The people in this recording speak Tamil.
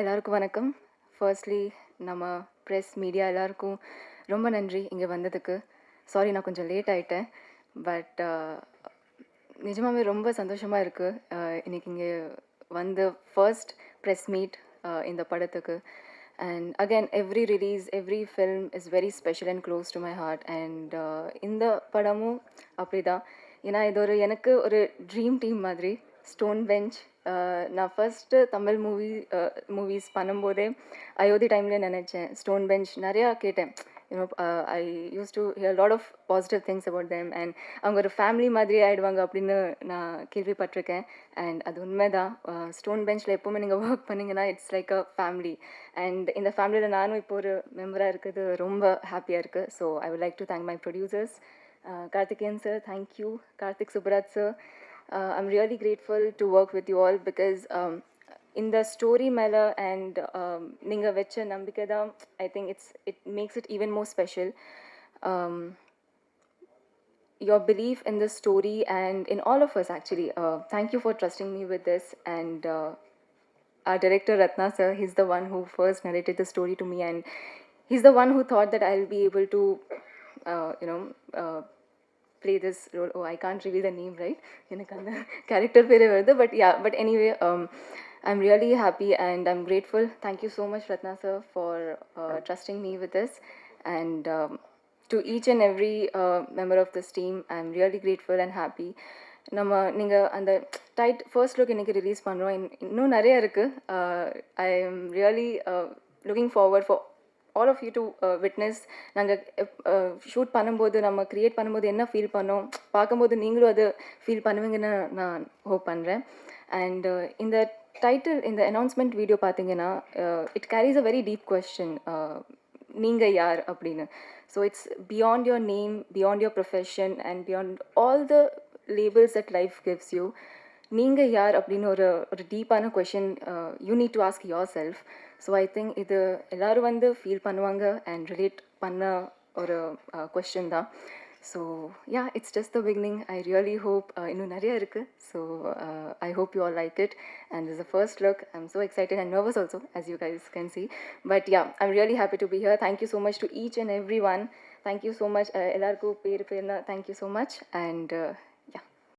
எல்லாருக்கும் வணக்கம். ஃபர்ஸ்ட்லி நம்ம ப்ரெஸ் மீடியா எல்லாருக்கும் ரொம்ப நன்றி இங்கே வந்ததுக்கு. சாரி நான் கொஞ்சம் லேட் ஆகிட்டேன் பட் uh, நிஜமாவே ரொம்ப சந்தோஷமாக இருக்குது uh, இன்றைக்கி இங்கே வந்து ஃபர்ஸ்ட் ப்ரெஸ் மீட் uh, இந்த படத்துக்கு. And again every release every film is very special and close to my heart and இந்த படமும் அப்படி தான் ஏன்னா இது ஒரு எனக்கு ஒரு ட்ரீம் டீம் மாதிரி. ஸ்டோன் பெஞ்ச் uh, நான் first Tamil movie movies uh, பண்ணும்போதே அயோத்தி டைமில் நினச்சேன். ஸ்டோன் பெஞ்ச் நிறையா கேட்டேன். You know I use to hear lot of positive things about them and அவங்க ஒரு ஃபேமிலி மாதிரி ஆகிடுவாங்க அப்படின்னு நான் கேள்விப்பட்டிருக்கேன். அண்ட் அது உண்மைதான். Uh, ஸ்டோன் பெஞ்சில் எப்போவுமே நீங்கள் ஒர்க் பண்ணிங்கன்னா it's like a family and இந்த ஃபேமிலியில் நானும் இப்போ ஒரு மெம்பராக இருக்கிறது ரொம்ப ஹாப்பியாக இருக்குது so I would like to thank my producers Karthikeyan sir thank you Karthik Subbaraj sir uh, I'm really grateful to work with you all because um, in the story மேல and um, நீங்க வச்ச நம்பிக்கை தான் I think it's it makes it even more special. Um, your belief in the story and in all of us actually. Uh, thank you for trusting me with this and uh, our director Ratna sir, he's the one who first narrated the story to me and he's the one who thought that I'll be able to, uh, you know, uh, play this role. Oh, I can't reveal the name, right? எனக்கு அந்த கேரக்டர் பேரே வருது. But yeah but anyway I'm really happy and I'm grateful thank you so much Ratna sir for trusting me with this and to each and every member of this team I am really grateful and happy நம்ம நீங்கள் அந்த டைட் ஃபர்ஸ்ட் லுக் இன்றைக்கி ரிலீஸ் பண்ணுறோம் இன்னும் நிறைய இருக்குது I am really looking forward for all of you to witness நாங்கள் ஷூட் பண்ணும்போது நம்ம க்ரியேட் பண்ணும்போது என்ன ஃபீல் பண்ணோம்? பார்க்கும்போது நீங்களும் அது ஃபீல் பண்ணுவீங்கன்னு நான் ஹோப் பண்ணுறேன் அண்ட் uh, இந்த டைட்டில் இந்த அனௌன்ஸ்மெண்ட் வீடியோ பார்த்தீங்கன்னா it carries a very deep question நீங்கள் யார் அப்படின்னு. So it's beyond your name beyond your profession and beyond all the labels that life gives you நீங்கள் யார் அப்படின்னு ஒரு ஒரு டீப்பான question you need to ask yourself so I think இது எல்லோரும் வந்து ஃபீல் பண்ணுவாங்க அண்ட் ரிலேட் பண்ண ஒரு கொஷின் தான். So yeah it's just the beginning I really hope இன்னும் நிறைய இருக்குது so I hope you all like it and is a first look I am so excited and nervous also as you guys can see but yeah I'm really happy to be here thank you so much to each and every one thank you so much எல்லாருக்கும் பேர் பேர்னா தேங்க்யூ ஸோ மச் அண்ட்